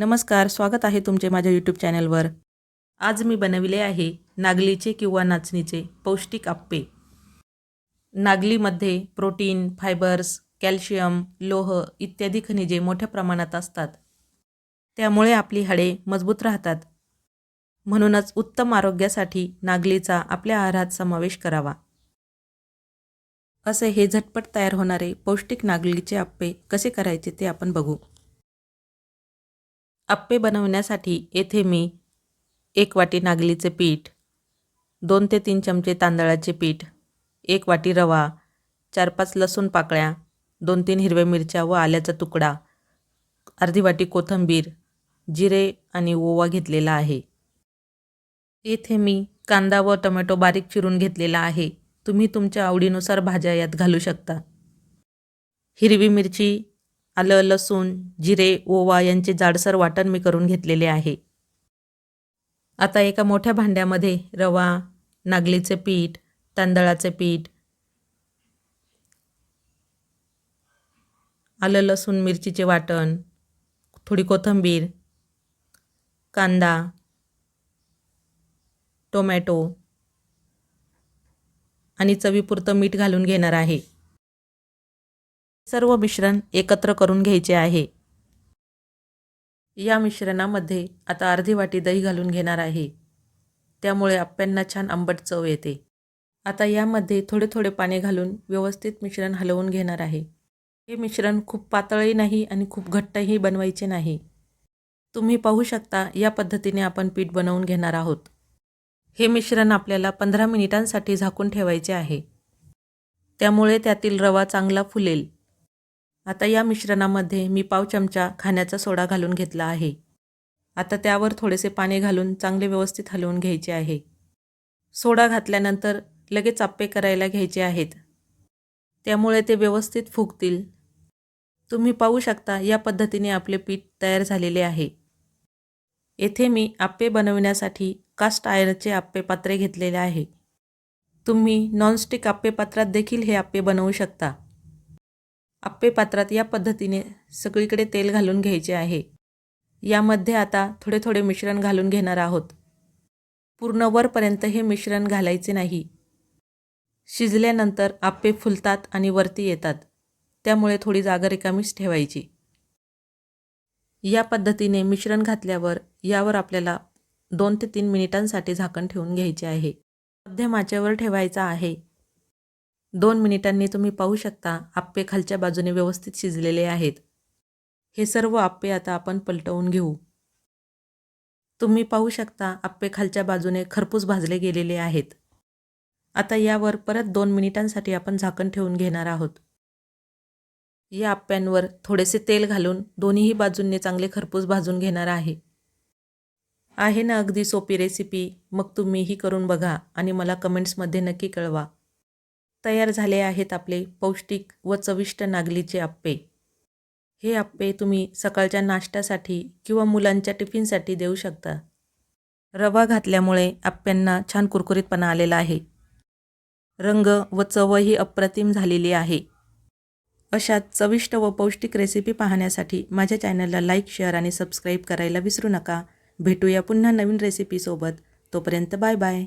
नमस्कार स्वागत आहे तुमचे माझ्या यूट्यूब चॅनलवर आज मी बनविले आहे नागलीचे किंवा नाचणीचे पौष्टिक आप्पे. नागलीमध्ये प्रोटीन फायबर्स कॅल्शियम लोह इत्यादी खनिजे मोठ्या प्रमाणात असतात. त्यामुळे आपली हाडे मजबूत राहतात. म्हणूनच उत्तम आरोग्यासाठी नागलीचा आपल्या आहारात समावेश करावा. असे हे झटपट तयार होणारे पौष्टिक नागलीचे आप्पे कसे करायचे ते आपण बघू. अप्पे बनवण्यासाठी येथे मी एक वाटी नागलीचे पीठ दोन ते तीन चमचे तांदळाचे पीठ एक वाटी रवा चार पाच लसूण पाकळ्या दोन तीन हिरव्या मिरच्या व आल्याचा तुकडा अर्धी वाटी कोथिंबीर जिरे आणि ओवा घेतलेला आहे. येथे मी कांदा व टोमॅटो बारीक चिरून घेतलेला आहे. तुम्ही तुमच्या आवडीनुसार भाज्या यात घालू शकता. हिरवी मिरची आलं लसूण जिरे ओवा यांचे जाडसर वाटण मी करून घेतलेले आहे. आता एका मोठ्या भांड्यामध्ये रवा नागलीचे पीठ तांदळाचे पीठ आलं लसूण मिरचीचे वाटण थोडी कोथिंबीर कांदा टोमॅटो आणि चवीपुरतं मीठ घालून घेणार आहे. सर्व मिश्रण एकत्र करून घ्यायचे आहे. या मिश्रणामध्ये आता अर्धी वाटी दही घालून घेणार आहे. त्यामुळे आप्यांना छान आंबट चव येते. आता यामध्ये थोडे थोडे पाणी घालून व्यवस्थित मिश्रण हलवून घेणार आहे. हे मिश्रण खूप पातळही नाही आणि खूप घट्टही बनवायचे नाही. तुम्ही पाहू शकता या पद्धतीने आपण पीठ बनवून घेणार आहोत. हे मिश्रण आपल्याला पंधरा मिनिटांसाठी झाकून ठेवायचे आहे. त्यामुळे त्यातील रवा चांगला फुलेल. आता या मिश्रणामध्ये मी पाव चमचा खाण्याचा सोडा घालून घेतला आहे. आता त्यावर थोडेसे पाणी घालून चांगले व्यवस्थित हलवून घ्यायचे आहे. सोडा घातल्यानंतर लगेच आप्पे करायला घ्यायचे आहेत. त्यामुळे ते व्यवस्थित फुगतील. तुम्ही पाहू शकता या पद्धतीने आपले पीठ तयार झालेले आहे. येथे मी आप्पे बनवण्यासाठी कास्ट आयरनचे आप्पे पात्रे घेतलेले आहे. तुम्ही नॉनस्टिक आप्पे पात्रात देखील हे आप्पे बनवू शकता. आप्पे पात्रात या पद्धतीने सगळीकडे तेल घालून घ्यायचे आहे. यामध्ये आता थोडे थोडे मिश्रण घालून घेणार आहोत. पूर्ण वरपर्यंत हे मिश्रण घालायचे नाही. शिजल्यानंतर आप्पे फुलतात आणि वरती येतात. त्यामुळे थोडी जागा रिकामीच ठेवायची. या पद्धतीने मिश्रण घातल्यावर यावर आपल्याला दोन ते तीन मिनिटांसाठी झाकण ठेवून घ्यायचे आहे. मध्यम आचेवर ठेवायचा आहे. दोन मिनिटांनी तुम्ही पाहू शकता आप्पे खालच्या बाजूने व्यवस्थित शिजलेले आहेत. हे सर्व आप्पे आता आपण पलटवून घेऊ. तुम्ही पाहू शकता आप्पे खालच्या बाजूने खरपूस भाजले गेलेले आहेत. आता यावर परत दोन मिनिटांसाठी आपण झाकण ठेवून घेणार आहोत. या आप्प्यांवर थोडेसे तेल घालून दोन्हीही बाजूंनी चांगले खरपूस भाजून घेणार आहे. आहे ना अगदी सोपी रेसिपी मग तुम्हीही करून बघा आणि मला कमेंट्समध्ये नक्की कळवा. तयार झाले आहेत आपले पौष्टिक व चविष्ट नागलीचे आप्पे. हे आप्पे तुम्ही सकाळच्या नाश्त्यासाठी किंवा मुलांच्या टिफिनसाठी देऊ शकता. रवा घातल्यामुळे आप्प्यांना छान कुरकुरीतपणा आलेला आहे. रंग व चवही अप्रतिम झालेली आहे. अशा चविष्ट व पौष्टिक रेसिपी पाहण्यासाठी माझ्या चॅनलला लाईक शेअर आणि सबस्क्राईब करायला विसरू नका. भेटूया पुन्हा नवीन रेसिपीसोबत तोपर्यंत बाय बाय